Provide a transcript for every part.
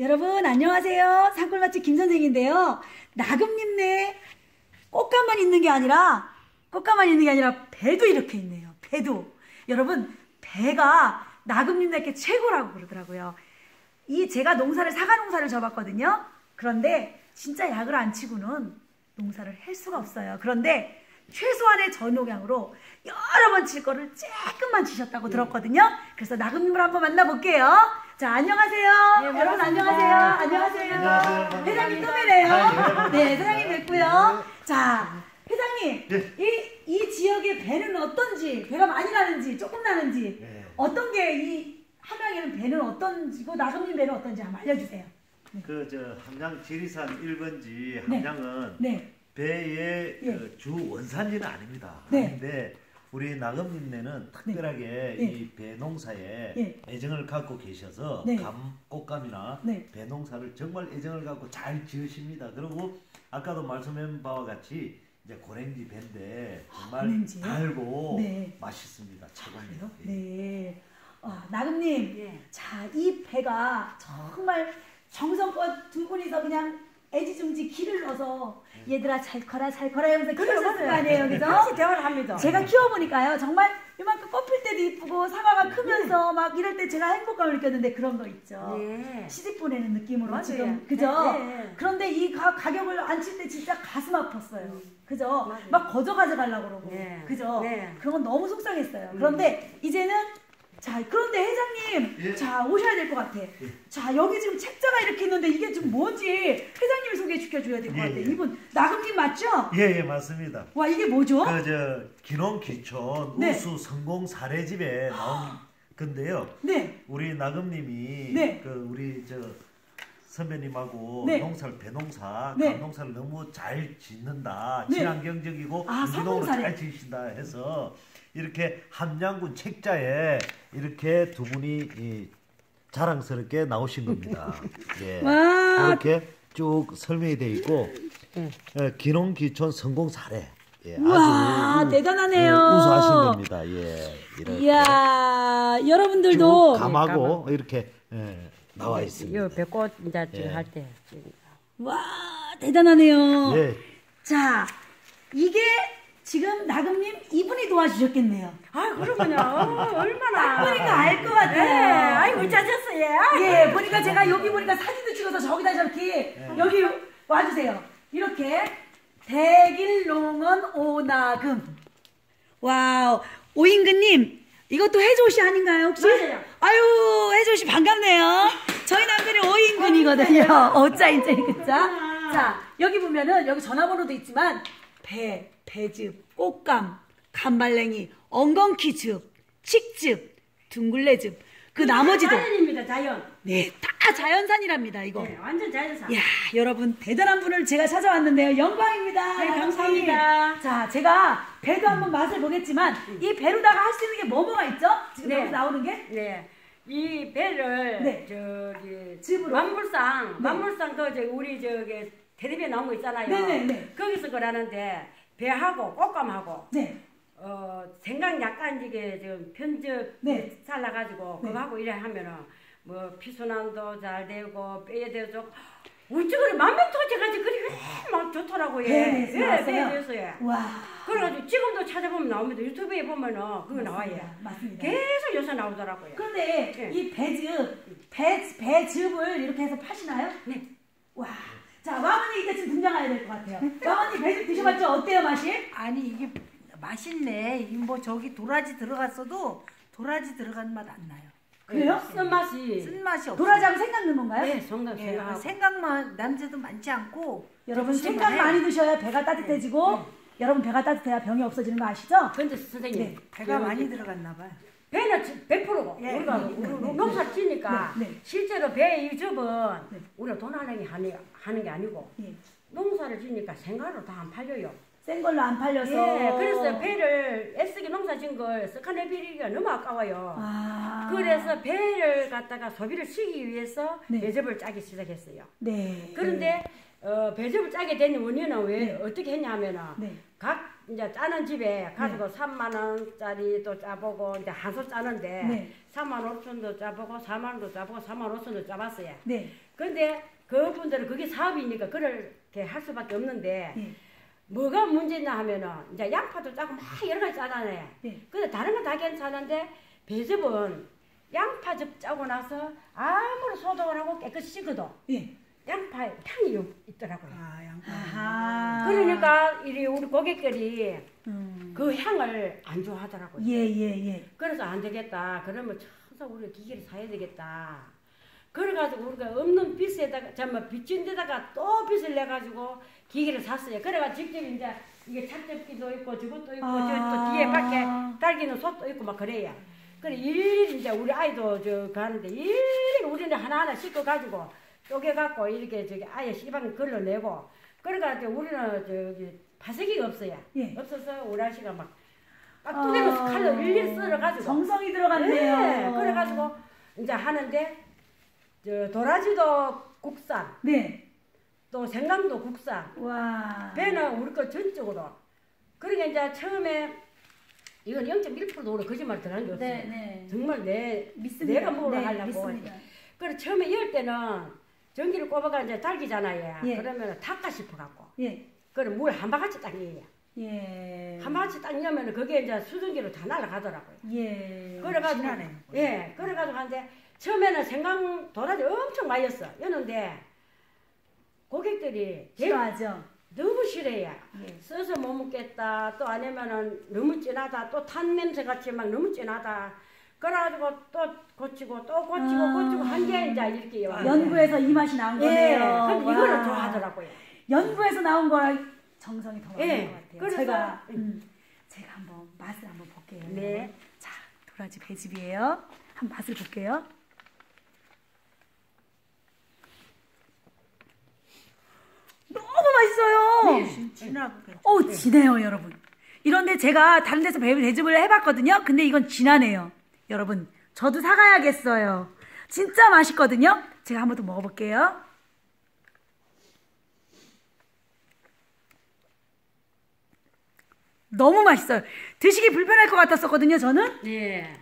여러분 안녕하세요. 산골맛집 김선생인데요. 나금님네 꽃가만 있는 게 아니라 꽃가만 있는 게 아니라 배도 이렇게 있네요. 배도 여러분 배가 나금님네께 최고라고 그러더라고요. 이 제가 농사를 사과 농사를 져봤거든요. 그런데 진짜 약을 안 치고는 농사를 할 수가 없어요. 그런데 최소한의 전용량으로 여러 번 칠 거를 조금만 치셨다고 들었거든요. 그래서 나금님을 한번 만나볼게요. 자, 안녕하세요. 네, 여러분 안녕하세요. 안녕하세요. 안녕하세요. 회장님 또 뵈네요. 네, 회장님 뵙고요. 자, 회장님, 네. 이, 이 지역의 배는 어떤지, 배가 많이 나는지, 조금 나는지, 네. 어떤 게 이 함양에는 배는 어떤지고 나금님 배는 어떤지 한번 알려주세요. 그 저 함양 지리산 1번지 네. 함양은 네, 배의 예. 그 주 원산지는 아닙니다. 네. 아닌데 우리 나금님네는 특별하게 네. 이 배농사에 예. 애정을 갖고 계셔서 네. 감, 꽃감이나 네. 배농사를 정말 애정을 갖고 잘 지으십니다. 그리고 아까도 말씀한 바와 같이 이제 고랭지 배인데 정말 고랭지요? 달고 네. 맛있습니다. 최고입니다. 예. 네. 아, 나금님, 예. 자, 이 배가 정말 정성껏 두 분이서 그냥 애지중지 기를 넣어서 얘들아 잘 커라 잘 커라 하면서 키우셨을 거 아니에요, 그죠? 같이 대화를 합니다. 제가 키워보니까요, 정말 이만큼 꺾일 때도 이쁘고 사과가 크면서 막 이럴 때 제가 행복감을 느꼈는데 그런 거 있죠. 네. 시집 보내는 느낌으로 맞아요. 지금 그죠? 네, 네. 그런데 이 가, 가격을 안 칠 때 진짜 가슴 아팠어요. 그죠? 맞아요. 막 거저 가져가려고 그러고 네. 그죠? 네. 그런 건 너무 속상했어요. 그런데 이제는 자 그런데 회장님 예. 자 오셔야 될 것 같아. 자 여기 지금 책자가 이렇게 있는데 이게 지금 뭔지 회장님이 소개해 주셔야 될것 예, 같아. 예. 이분 나금님 맞죠? 예, 예, 맞습니다. 와 이게 뭐죠? 그 저 기농 기촌 네. 우수 성공 사례집에 나온 건데요. 네. 우리 나금님이 네. 그 우리 저 선배님하고 네. 농사를 배농사 네. 감농사를 너무 잘 짓는다 네. 친환경적이고 아, 유기농으로. 잘 지신다 해서 이렇게 함양군 책자에 이렇게 두 분이 이 자랑스럽게 나오신 겁니다. 예. 와. 이렇게 쭉 설명이 되어 있고 예, 기농 기촌 성공 사례. 예, 아주 대단하네요. 예, 우수하신 겁니다. 예, 이렇게 이야 쭉 여러분들도 감하고 이렇게 예, 나와 있습니다. 요 배꽃 이제 예. 할 때. 와 대단하네요. 예, 자 이게 지금 나금님 이분이 도와주셨겠네요. 아 그러군요. 어, 얼마나. 딱 보니까 알 것 같아요. 네. 아이고 짜셨어요. 예, 보니까 제가 여기 보니까 사진도 찍어서 저기다 저렇게 여기 와주세요. 이렇게 대길농원 오나금. 와우, 오인근님 이것도 해조씨 아닌가요 혹시? 맞아요. 아유, 해조씨 반갑네요. 저희 남편이 오인근이거든요. 어짜인짜이 그자. 자, 여기 보면은 여기 전화번호도 있지만 배, 배즙, 꽃감, 간발랭이, 엉겅퀴즙, 칡즙, 둥글레즙 그 나머지도 자연입니다 자연. 네, 다 자연산이랍니다, 이거. 네, 완전 자연산. 야 여러분, 대단한 분을 제가 찾아왔는데요. 영광입니다. 네. 감사합니다. 자, 제가 배도 한번 맛을 보겠지만, 이 배로다가 할 수 있는 게 뭐뭐가 있죠? 지금 네. 나오는 게? 네. 이 배를 네. 저기 집으로? 만물상 네. 만물상 그 저기 우리 저기 텔레비에 나온 거 있잖아요. 네네네. 거기서 그러는데 배하고 꽃감하고 네. 어 생강 약간 이게 지금 편즙 네. 잘라가지고 네. 그거 하고 이래 하면은 뭐 피순환도 잘 되고 뼈에 대해서 어찌 그래 만면토지까지 그리 막 좋더라고요. 예, 나왔어요? 배에서 예. 와. 그래가지고 지금도 찾아보면 나옵니다. 유튜브에 보면은 그거 나와요. 맞습니다. 계속 요새 나오더라고요. 그런데 네. 이 배즙, 배, 배즙을 이렇게 해서 파시나요? 네. 와. 자, 왕언니 이제 지금 등장해야 될 것 같아요. 왕언니 배즙 드셔봤죠? 어때요, 맛이? 아니 이게 맛있네. 이뭐 저기 도라지 들어갔어도 도라지 들어간 맛 안 나요. 그래요? 쓴 맛이 쓴 맛이 없어. 도라지하고 생각 넣은 건가요? 네, 정답 예, 생각하고. 생각만 냄새도 많지 않고 여러분 심해. 많이 드셔야 배가 따뜻해지고 여러분 배가 따뜻해야 병이 없어지는 거 아시죠? 근데 선생님 네, 배가 많이 들어갔나 봐요. 배는 100%고 예, 우리가 네, 네, 우리 네, 농사 지니까 네, 네. 실제로 배 유즙은 네. 우리가 돈 하는, 하는 게 아니고 예. 농사를 지니까 생가로 다 안 팔려요. 센 걸로 안 팔려서. 예, 그래서 배를 애쓰게 농사 진 걸 스카네비리가 너무 아까워요. 아. 그래서 배를 갖다가 소비를 시키기 위해서 네. 배즙을 짜기 시작했어요. 네. 그런데 어, 배즙을 짜게 된 원인은 왜 네. 어떻게 했냐 하면은 네. 각 이제 짜는 집에 가지고 3만 원짜리 또 짜보고 이제 한솥 짜는데 네. 3만 5천도 짜보고 4만 원도 짜보고 4만 5천도 짜봤어요. 네. 근데 그분들은 그게 사업이니까 그렇게 할 수밖에 없는데 예. 뭐가 문제냐 하면은 이제 양파도 짜고 막 여러 가지 짜잖아요. 예. 근데 다른 건 다 괜찮은데 배즙은 양파즙 짜고 나서 아무리 소독을 하고 깨끗이 씻어도 예. 양파에 향이 있더라고요. 아, 양파. 아하. 그러니까 이 우리 고객들이 음. 그 향을 안 좋아하더라고요. 예, 예, 예. 그래서 안 되겠다. 그러면 천사 우리가 기계를 사야 되겠다. 그래가지고 우리가 없는 빚에다가 잠깐 빚진 데다가 또 빚을 내가지고 기계를 샀어요. 그래가 직접 이제 이게 착즙기도 있고 저것도 있고 아. 저또 뒤에 밖에 달기는 솥도 있고 막 그래요. 그래 일일이 이제 우리 아이도 저 가는데 일일이 우리는 하나하나 씻고 가지고 쪼개갖고 이렇게 저기 아예 시방 걸러내고 그래가지고 우리는 저기 파쇄기가 없어요. 예. 없어서 우리 아저씨가 막 깍두기로 칼로 일일이 썰어가지고 정성이 들어갔네요. 네, 그래가지고 이제 하는데 저 도라지도 국산, 네. 또 생강도 국산, 와. 배는 우리 거 전적으로. 그러니까 이제 처음에 이건 0.1%도 오래 거짓말 들어간 게 없어요. 네, 네. 정말 내 믿습니다. 내가 먹으러 네, 하려고. 그래 처음에 열 때는 전기를 꼽아가 이제 달기잖아요. 예. 그러면 닦아 싶어 갖고. 예. 그럼 물한 바가지 딱 넣어요. 예. 한 바가지 딱 넣으면 그게 이제 수증기로 다 날아가더라고요. 예. 그래가지고 진하네. 예 그래가지고 한데 처음에는 생강 도라지 엄청 많이였어 였는데 고객들이 제- 싫어하죠. 너무 싫어요 예. 써서 못 먹겠다 또 아니면은 너무 진하다 또 탄 냄새 같이 막 너무 진하다 그래가지고 또 고치고 또 고치고 아. 고치고 한 게 이제 이렇게 와 연구에서 이 맛이 나온 예 거네요. 근데 와. 이거를 좋아하더라고요 연구에서 나온 거랑 정성이 더 많은 예, 것 같아요. 그래서- 제가 음, 제가 한번 맛을 한번 볼게요. 네. 자, 도라지 배즙이에요. 한 맛을 볼게요. 너무 맛있어요. 진- 진하고. 오, 진해요, 여러분. 이런데 제가 다른 데서 배- 배즙을 해봤거든요. 근데 이건 진하네요. 여러분, 저도 사가야겠어요. 진짜 맛있거든요. 제가 한 번 더 먹어볼게요. 너무 맛있어요. 드시기 불편할 것 같았었거든요, 저는. 네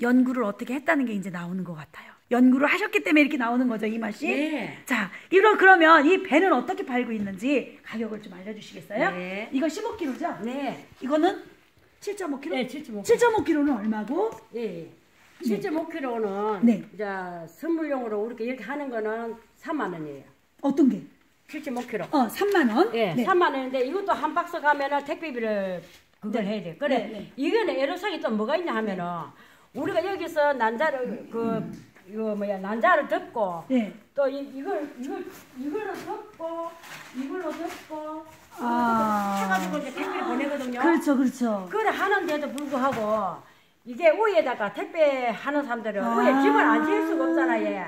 연구를 어떻게 했다는 게 이제 나오는 것 같아요. 연구를 하셨기 때문에 이렇게 나오는 거죠, 이 맛이. 네. 자, 이거 그러면 이 배는 어떻게 팔고 있는지 가격을 좀 알려주시겠어요? 네. 이거 15kg죠? 네. 이거는 7.5kg? 네, 7.5kg. 7.5kg는 얼마고? 예. 7.5kg는 네. 이제 선물용으로 우리가 이렇게 하는 거는 3만 원이에요. 어떤 게? 7.5kg. 어, 3만 원? 예, 네. 3만 원인데 이것도 한 박스 가면은 택배비를 그걸 네. 해야 돼. 그래. 네, 네. 이거는 애로사항이 또 뭐가 있냐 하면은 우리가 여기서 난자를 그 이거 뭐야 난자를 덮고 네. 또 이, 이걸 이걸 이걸로 덮고 이걸로 덮고 아. 해가지고 이제 택배를 보내거든요. 그렇죠, 그렇죠. 그래 하는데도 불구하고 이게 위에다가 택배 하는 사람들은 아. 위에 집을 안 지을 수가 없잖아요.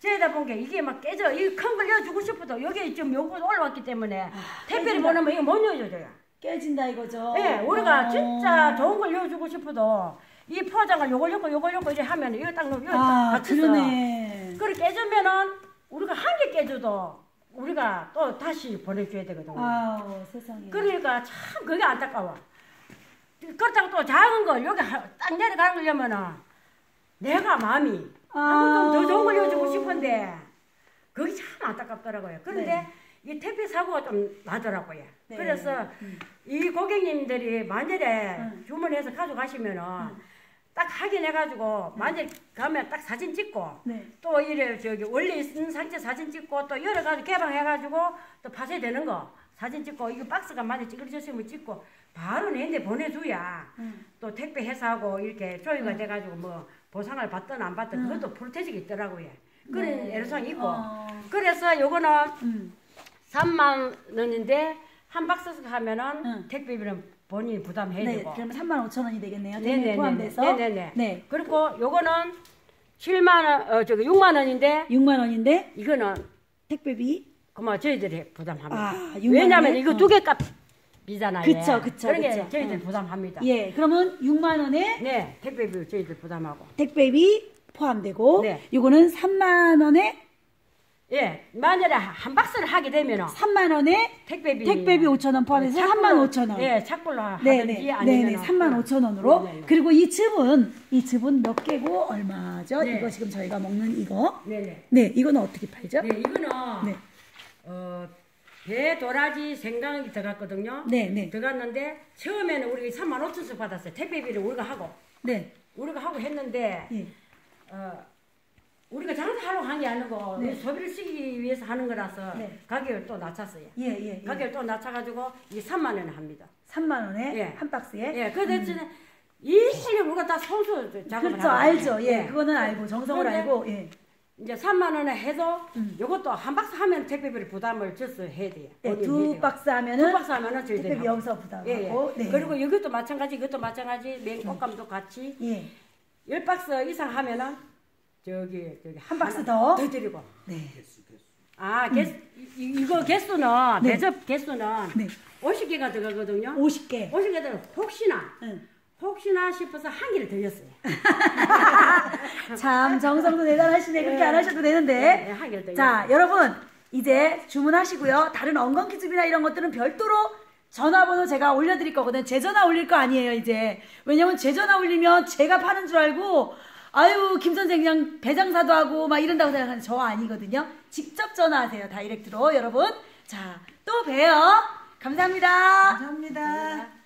저에다 본 게 이게 막 깨져. 이 큰 걸 여주고 싶어도 여기 지금 요거 올라왔기 때문에 택배를 깨진다. 보내면 이거 못 여줘요. 깨진다 이거죠. 예, 우리가 어. 진짜 좋은 걸 여주고 싶어도 이 포장을 요걸 넣고 요걸 넣고 이렇게 하면 이거 딱딱 아, 맞춰서 그러네. 그걸 깨주면은 우리가 한 개 깨줘도 우리가 또 다시 보내줘야 되거든요. 아우, 세상에. 그러니까 참 그게 안타까워. 그렇다고 또 작은 걸 여기 하- 딱 내려가려면은 내가 마음이 아. 아무도 더 좋은 걸 여주고 싶은데 그게 참 안타깝더라고요. 그런데 네. 이 택배 사고가 좀 나더라고요. 네. 그래서 이 고객님들이 만일에 음. 주문해서 가져가시면은 딱 확인해가지고 만일 가면 딱 사진 찍고 네. 또 이래 저기 원래 있는 상태 사진 찍고 또 여러 가지 개방해가지고 또 파쇄되는 거 사진 찍고 이거 박스가 만약 찌그러졌으면 찍고 바로 내한테 보내줘야 음. 또 택배 회사하고 이렇게 조율가 돼가지고 뭐 보상을 받든 안 받든 그것도 프로테직이 있더라고요. 그런 네. 애로사항이 있고 어. 그래서 요거는 음. 3만 원인데 한 박스 하면은 응. 택배비는 본인이 부담해야 네, 되고 그러면 3만 5천 원이 되겠네요. 네네네. 택배 포함돼서. 네네네. 네. 그리고 요거는 7만 원, 어, 저기 6만 원인데 6만 원인데 이거는 택배비 그만 저희들이 부담합니다. 아, 6만 왜냐면 원에? 이거 어. 두개 값이잖아요. 그쵸, 그쵸, 그러게 그쵸. 저희들 응. 부담합니다. 예, 그러면 6만 원에 네, 택배비 저희들 부담하고. 택배비 포함되고 네. 요거는 3만 원에 예, 만약에 한 박스를 하게 되면은 3만 원에 택배비 택배비 5천 원 포함해서 3만 5천 원. 예, 착불로 네, 하든지 네, 아니면 네, 네, 3만 5천 원으로. 네, 네, 네. 그리고 이 즙은 이 즙은 몇 개고 얼마죠? 네. 이거 지금 저희가 먹는 이거. 네, 네. 네, 이거는 어떻게 팔죠? 네, 이거는 네. 어, 배 도라지 생강이 들어갔거든요. 네, 네. 들어갔는데 처음에는 우리가 3만 5천씩 받았어요. 택배비를 우리가 하고 네. 우리가 하고 했는데 예. 어, 우리가 장사하려고 한 게 아니고 네. 소비를 쓰기 위해서 하는 거라서 네. 가격을 또 낮췄어요. 예, 예. 예. 가격을 또 낮춰가지고 이게 3만 원에 합니다. 3만 원에 예. 한 박스에. 예, 그 대신에 일일이 우리가 다 손수 작업을 그렇죠. 알죠. 예, 그거는 알고 정성을 알고. 예. 이제 3만 원에 해도 음. 이것도 한 박스 하면 택배비를 부담을 져서 해야 돼요. 네, 두. 박스 하면은 두 박스 하면은 택배비 하고. 여기서 부담하고. 예, 예. 네. 그리고 이것도 마찬가지, 이것도 마찬가지, 맨 꽃감도 같이 예. 열 박스 이상 하면은 저기 저기 한 박스 더? 더 드리고. 네. 아, 개수 이- 이거 개수는 네. 배접 개수는 네. 50개가 들어가거든요. 50개. 50개들은 혹시나 응. 혹시나 싶어서 한 개를 드렸어요. 참 정성도 대단하시네. 그렇게 안 하셔도 되는데. 네, 네, 한 개를 더 자, 여러분 이제 주문하시고요. 다른 엉겅퀴즈비나 이런 것들은 별도로 전화번호 제가 올려드릴 거거든요. 제 전화 올릴 거 아니에요, 이제. 왜냐면 제 전화 올리면 제가 파는 줄 알고, 아유, 김 선생 그냥 배장사도 하고 막 이런다고 생각하는 저 아니거든요. 직접 전화하세요, 다이렉트로, 여러분. 자, 또 봬요. 감사합니다. 감사합니다.